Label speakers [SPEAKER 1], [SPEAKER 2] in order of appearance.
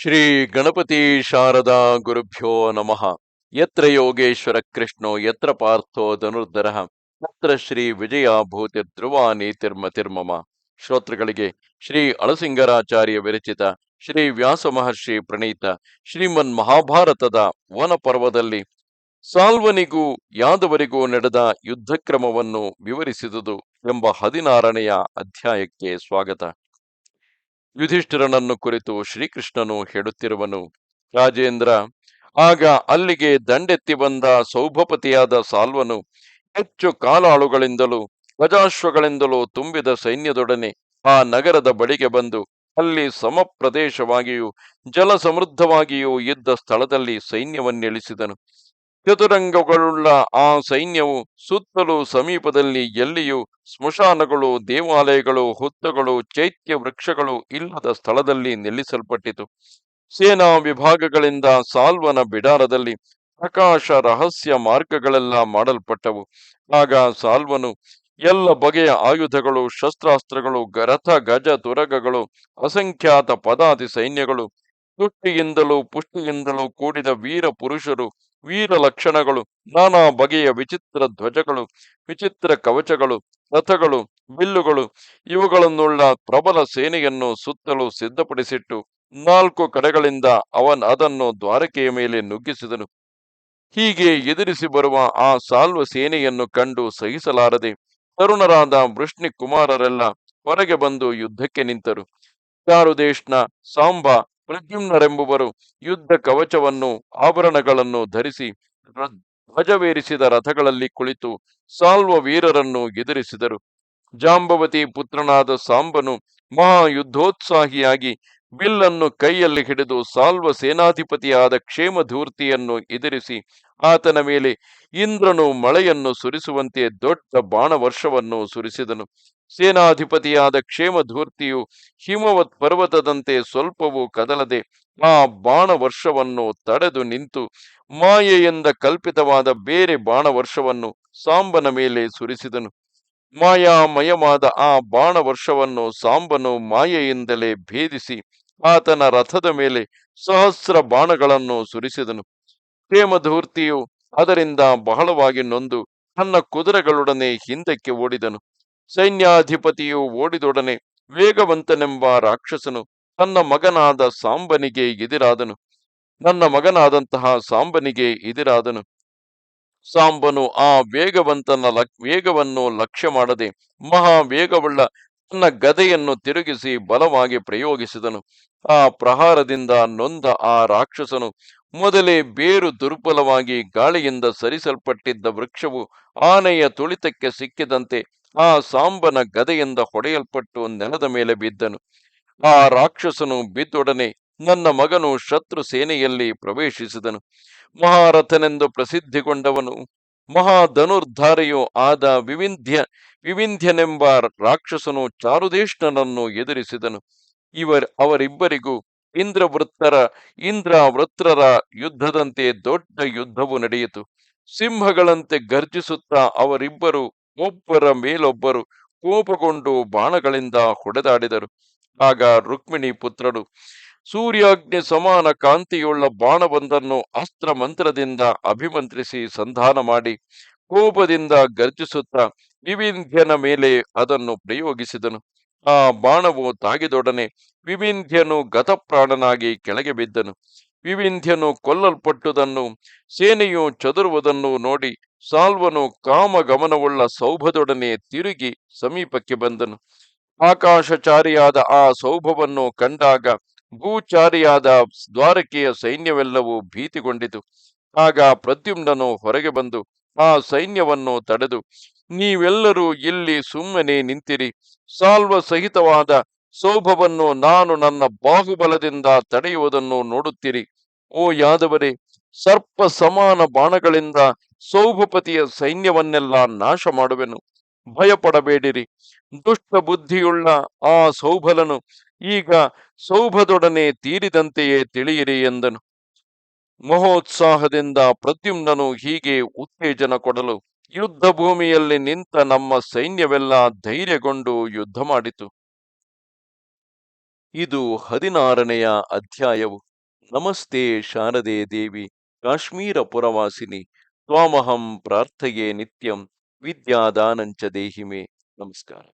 [SPEAKER 1] ಶ್ರೀ ಗಣಪತಿ ಶಾರದಾ ಗುರುಭ್ಯೋ ನಮಃ. ಯತ್ರ ಯೋಗೇಶ್ವರ ಕೃಷ್ಣೋ, ಯತ್ರ ಪಾರ್ಥೋ ಧನುರ್ಧರ ಯತ್ರ ಶ್ರೀ ವಿಜಯ ಭೂತಿ ಧ್ರುವ ನೀತಿರ್ಮತಿರ್ಮಮ ಶ್ರೋತೃಗಳಿಗೆ ಶ್ರೀ ಅಳಸಿಂಗರಾಚಾರ್ಯ ವಿರಚಿತ, ಶ್ರೀ ವ್ಯಾಸ ಮಹರ್ಷಿ ಪ್ರಣೀತ, ಶ್ರೀಮನ್ ಮಹಾಭಾರತದ ವನ ಪರ್ವದಲ್ಲಿ ಸಾಲ್ವನಿಗೂ ಯಾದವರಿಗೂ ನಡೆದ ಯುದ್ಧಕ್ರಮವನ್ನು ವಿವರಿಸಿದುದು ಎಂಬ ಹದಿನಾರನೆಯ ಅಧ್ಯಾಯಕ್ಕೆ ಸ್ವಾಗತ. ಯುಧಿಷ್ಠಿರನನ್ನು ಕುರಿತು ಶ್ರೀಕೃಷ್ಣನು ಹೇಳುತ್ತಿರುವನು, ರಾಜೇಂದ್ರ, ಆಗ ಅಲ್ಲಿಗೆ ದಂಡೆತ್ತಿ ಬಂದ ಸೌಭಪತಿಯಾದ ಸಾಲ್ವನು ಹೆಚ್ಚು ಕಾಲಾಳುಗಳಿಂದಲೂ ಗಜಾಶ್ವಗಳಿಂದಲೂ ತುಂಬಿದ ಸೈನ್ಯದೊಡನೆ ಆ ನಗರದ ಬಳಿಗೆ ಬಂದು ಅಲ್ಲಿ ಸಮಪ್ರದೇಶವಾಗಿಯೂ ಜಲಸಮೃದ್ಧವಾಗಿಯೂ ಜಲ ಸಮೃದ್ಧವಾಗಿಯೂ ಇದ್ದ ಸ್ಥಳದಲ್ಲಿ ಸೈನ್ಯವನ್ನಿಳಿಸಿದನು. ಚತುರಂಗಗಳುಳ್ಳ ಆ ಸೈನ್ಯವು ಸುತ್ತಲೂ ಸಮೀಪದಲ್ಲಿ ಎಲ್ಲಿಯೂ ಸ್ಮಶಾನಗಳು, ದೇವಾಲಯಗಳು, ಹುತ್ತಗಳು, ಚೈತ್ಯ ವೃಕ್ಷಗಳು ಇಲ್ಲದ ಸ್ಥಳದಲ್ಲಿ ನಿಲ್ಲಿಸಲ್ಪಟ್ಟಿತು. ಸೇನಾ ವಿಭಾಗಗಳಿಂದ ಸಾಲ್ವನ ಬಿಡಾರದಲ್ಲಿ ಪ್ರಕಾಶ ರಹಸ್ಯ ಮಾರ್ಗಗಳೆಲ್ಲ ಮಾಡಲ್ಪಟ್ಟವು. ಆಗ ಸಾಲ್ವನು ಎಲ್ಲ ಬಗೆಯ ಆಯುಧಗಳು, ಶಸ್ತ್ರಾಸ್ತ್ರಗಳು ರಥ ಗಜ, ತುರಗಗಳು, ಅಸಂಖ್ಯಾತ ಪದಾತಿ ಸೈನ್ಯಗಳು ತುಷ್ಟಿಯಿಂದಲೂ ಪುಷ್ಟಿಯಿಂದಲೂ ಕೂಡಿದ ವೀರ ಪುರುಷರು, ವೀರ ಲಕ್ಷಣಗಳು, ನಾನಾ ಬಗೆಯ ವಿಚಿತ್ರ ಧ್ವಜಗಳು, ವಿಚಿತ್ರ ಕವಚಗಳು, ರಥಗಳು, ಬಿಲ್ಲುಗಳು, ಇವುಗಳನ್ನುಳ್ಳ ಪ್ರಬಲ ಸೇನೆಯನ್ನು ಸುತ್ತಲೂ ಸಿದ್ಧಪಡಿಸಿಟ್ಟು ನಾಲ್ಕು ಕಡೆಗಳಿಂದ ಅವನ್ ಅದನ್ನು ದ್ವಾರಕೆಯ ಮೇಲೆ ನುಗ್ಗಿಸಿದನು. ಹೀಗೆ ಎದುರಿಸಿ ಬರುವ ಆ ಸಾಲ್ವ ಸೇನೆಯನ್ನು ಕಂಡು ಸಹಿಸಲಾರದೆ ತರುಣರಾದ ವೃಷ್ಣಿ ಕುಮಾರರೆಲ್ಲ ಹೊರಗೆ ಬಂದು ಯುದ್ಧಕ್ಕೆ ನಿಂತರು. ಚಾರುದೇಶ್ನ ಸಾಂಬ ಪ್ರದ್ಯುಮ್ನರೆಂಬುವರು ಯುದ್ಧ ಕವಚವನ್ನು, ಆಭರಣಗಳನ್ನು ಧರಿಸಿ ಧ್ವಜವೇರಿಸಿದ ರಥಗಳಲ್ಲಿ ಕುಳಿತು ಸಾಲ್ವ ವೀರರನ್ನು ಎದುರಿಸಿದರು. ಜಾಂಬವತಿ ಪುತ್ರನಾದ ಸಾಂಬನು ಮಹಾ ಯುದ್ಧೋತ್ಸಾಹಿಯಾಗಿ ಬಿಲ್ಲನ್ನು ಕೈಯಲ್ಲಿ ಹಿಡಿದು ಸಾಲ್ವ ಸೇನಾಧಿಪತಿಯಾದ ಕ್ಷೇಮಧೂರ್ತಿಯನ್ನು ಎದುರಿಸಿ ಆತನ ಮೇಲೆ ಇಂದ್ರನು ಮಳೆಯನ್ನು ಸುರಿಸುವಂತೆ ದೊಡ್ಡ ಬಾಣವರ್ಷವನ್ನು ಸುರಿಸಿದನು. ಸೇನಾಧಿಪತಿಯಾದ ಕ್ಷೇಮಧೂರ್ತಿಯು ಹಿಮವತ್ ಪರ್ವತದಂತೆ ಸ್ವಲ್ಪವೂ ಕದಲದೆ ಆ ಬಾಣವರ್ಷವನ್ನು ತಡೆದು ನಿಂತು ಮಾಯೆಯಿಂದ ಕಲ್ಪಿತವಾದ ಬೇರೆ ಬಾಣವರ್ಷವನ್ನು ಸಾಂಬನ ಮೇಲೆ ಸುರಿಸಿದನು. ಮಾಯಾಮಯವಾದ ಆ ಬಾಣವರ್ಷವನ್ನು ಸಾಂಬನು ಮಾಯೆಯಿಂದಲೇ ಭೇದಿಸಿ ಆತನ ರಥದ ಮೇಲೆ ಸಹಸ್ರ ಬಾಣಗಳನ್ನು ಸುರಿಸಿದನು. ಪ್ರೇಮಧೂರ್ತಿಯು ಅದರಿಂದ ಬಹಳವಾಗಿ ನೊಂದು ತನ್ನ ಕುದುರೆಗಳೊಡನೆ ಹಿಂದಕ್ಕೆ ಓಡಿದನು. ಸೈನ್ಯಾಧಿಪತಿಯು ಓಡಿದೊಡನೆ ವೇಗವಂತನೆಂಬ ರಾಕ್ಷಸನು ತನ್ನ ಮಗನಾದ ಸಾಂಬನಿಗೆ ಎದಿರಾದನು. ನನ್ನ ಮಗನಾದಂತಹ ಸಾಂಬನಿಗೆ ಎದಿರಾದನು. ಸಾಂಬನು ಆ ವೇಗವಂತನ ಲಕ್, ವೇಗವನ್ನು ಲಕ್ಷ್ಯ ಮಾಡದೆ ಮಹಾ ವೇಗವುಳ್ಳ ತನ್ನ ಗದೆಯನ್ನು ತಿರುಗಿಸಿ ಬಲವಾಗಿ ಪ್ರಯೋಗಿಸಿದನು. ಆ ಪ್ರಹಾರದಿಂದ ನೊಂದ ಆ ರಾಕ್ಷಸನು ಮೊದಲೇ ಬೇರು ದುರ್ಬಲವಾಗಿ ಗಾಳಿಯಿಂದ ಸರಿಸಲ್ಪಟ್ಟಿದ್ದ ವೃಕ್ಷವು ಆನೆಯ ತುಳಿತಕ್ಕೆ ಸಿಕ್ಕಿದಂತೆ ಆ ಸಾಂಬನ ಗದೆಯಿಂದ ಹೊಡೆಯಲ್ಪಟ್ಟು ನೆಲದ ಮೇಲೆ ಬಿದ್ದನು. ಆ ರಾಕ್ಷಸನು ಬಿದ್ದೊಡನೆ ನನ್ನ ಮಗನು ಶತ್ರು ಸೇನೆಯಲ್ಲಿ ಪ್ರವೇಶಿಸಿದನು. ಮಹಾರಥನೆಂದು ಪ್ರಸಿದ್ಧಿಗೊಂಡವನು, ಮಹಾಧನುರ್ಧಾರೆಯೂ ಆದ ವಿವಿಂಧ್ಯ, ವಿವಿಂಧ್ಯನೆಂಬ ರಾಕ್ಷಸನು ಚಾರುದೇಷ್ಣನನ್ನು ಎದುರಿಸಿದನು. ಇವರ್ ಅವರಿಬ್ಬರಿಗೂ ಇಂದ್ರವೃತ್ತರ ಇಂದ್ರ ವೃತ್ರರ ಯುದ್ಧದಂತೆ ದೊಡ್ಡ ಯುದ್ಧವು ನಡೆಯಿತು. ಸಿಂಹಗಳಂತೆ ಗರ್ಜಿಸುತ್ತಾ ಅವರಿಬ್ಬರು, ಒಬ್ಬರ ಮೇಲೊಬ್ಬರು ಕೋಪಗೊಂಡು ಬಾಣಗಳಿಂದ ಹೊಡೆದಾಡಿದರು. ಆಗ ರುಕ್ಮಿಣಿ ಪುತ್ರರು ಸೂರ್ಯಾಗ್ನಿ ಸಮಾನ ಕಾಂತಿಯುಳ್ಳ ಬಾಣವೊಂದನ್ನು ಅಸ್ತ್ರ ಮಂತ್ರದಿಂದ ಅಭಿಮಂತ್ರಿಸಿ ಸಂಧಾನ ಮಾಡಿ ಕೋಪದಿಂದ ಗರ್ಜಿಸುತ್ತಾ ವಿವಿಂಧ್ಯನ ಮೇಲೆ ಅದನ್ನು ಪ್ರಯೋಗಿಸಿದನು. ಆ ಬಾಣವು ತಾಗಿದೊಡನೆ ವಿವಿಂಧ್ಯನು ಗತಪ್ರಾಣನಾಗಿ ಕೆಳಗೆ ಬಿದ್ದನು. ವಿವಿಂಧ್ಯನು ಕೊಲ್ಲಲ್ಪಟ್ಟುದನ್ನು, ಸೇನೆಯು ಚದುರುವುದನ್ನು ನೋಡಿ ಸಾಲ್ವನು ಕಾಮಗಮನವುಳ್ಳ ಸೌಭದೊಡನೆ ತಿರುಗಿ ಸಮೀಪಕ್ಕೆ ಬಂದನು. ಆಕಾಶಚಾರಿಯಾದ ಆ ಸೌಭವನ್ನು ಕಂಡಾಗ ಭೂಚಾರಿಯಾದ ದ್ವಾರಕೆಯ ಸೈನ್ಯವೆಲ್ಲವೂ ಭೀತಿಗೊಂಡಿತು. ಆಗ ಪ್ರದ್ಯುಮ್ನನು ಹೊರಗೆ ಬಂದು, ಆ ಸೈನ್ಯವನ್ನು ತಡೆದು, ನೀವೆಲ್ಲರೂ ಇಲ್ಲಿ ಸುಮ್ಮನೆ ನಿಂತಿರಿ. ಸಾಲ್ವ ಸಹಿತವಾದ ಸೌಭವನ್ನು ನಾನು ನನ್ನ ಬಾಹುಬಲದಿಂದ ತಡೆಯುವುದನ್ನು ನೋಡುತ್ತೀರಿ. ಓ ಯಾದವರೇ ಸರ್ಪ ಸಮಾನ ಬಾಣಗಳಿಂದ ಸೌಭಪತಿಯ ಸೈನ್ಯವನ್ನೆಲ್ಲ ನಾಶ ಮಾಡುವೆನು ಭಯಪಡಬೇಡಿರಿ. ದುಷ್ಟ ಬುದ್ಧಿಯುಳ್ಳ ಆ ಸೌಭಲನು ಈಗ ಸೌಭದೊಡನೆ ತೀರಿದಂತೆಯೇ ತಿಳಿಯಿರಿ ಎಂದನು. ಮಹೋತ್ಸಾಹದಿಂದ ಪ್ರದ್ಯುಮ್ನನು ಹೀಗೆ ಉತ್ತೇಜನ ಕೊಡಲು ಯುದ್ಧ ಭೂಮಿಯಲ್ಲಿ ನಿಂತ ನಮ್ಮ ಸೈನ್ಯವೆಲ್ಲ ಧೈರ್ಯಗೊಂಡು ಯುದ್ಧ ಮಾಡಿತು. ಇದು ಹದಿನಾರನೆಯ ಅಧ್ಯಾಯವು. ನಮಸ್ತೆ ಶಾರದೆ ದೇವಿ ಕಾಶ್ಮೀರ ಪುರವಾಸಿನಿ ತ್ವಾಮಹಂ ಪ್ರಾರ್ಥೆಯೇ ನಿತ್ಯಂ, ವಿದ್ಯಾದಾನಂಚ ದೇಹಿಮೆ. ನಮಸ್ಕಾರ.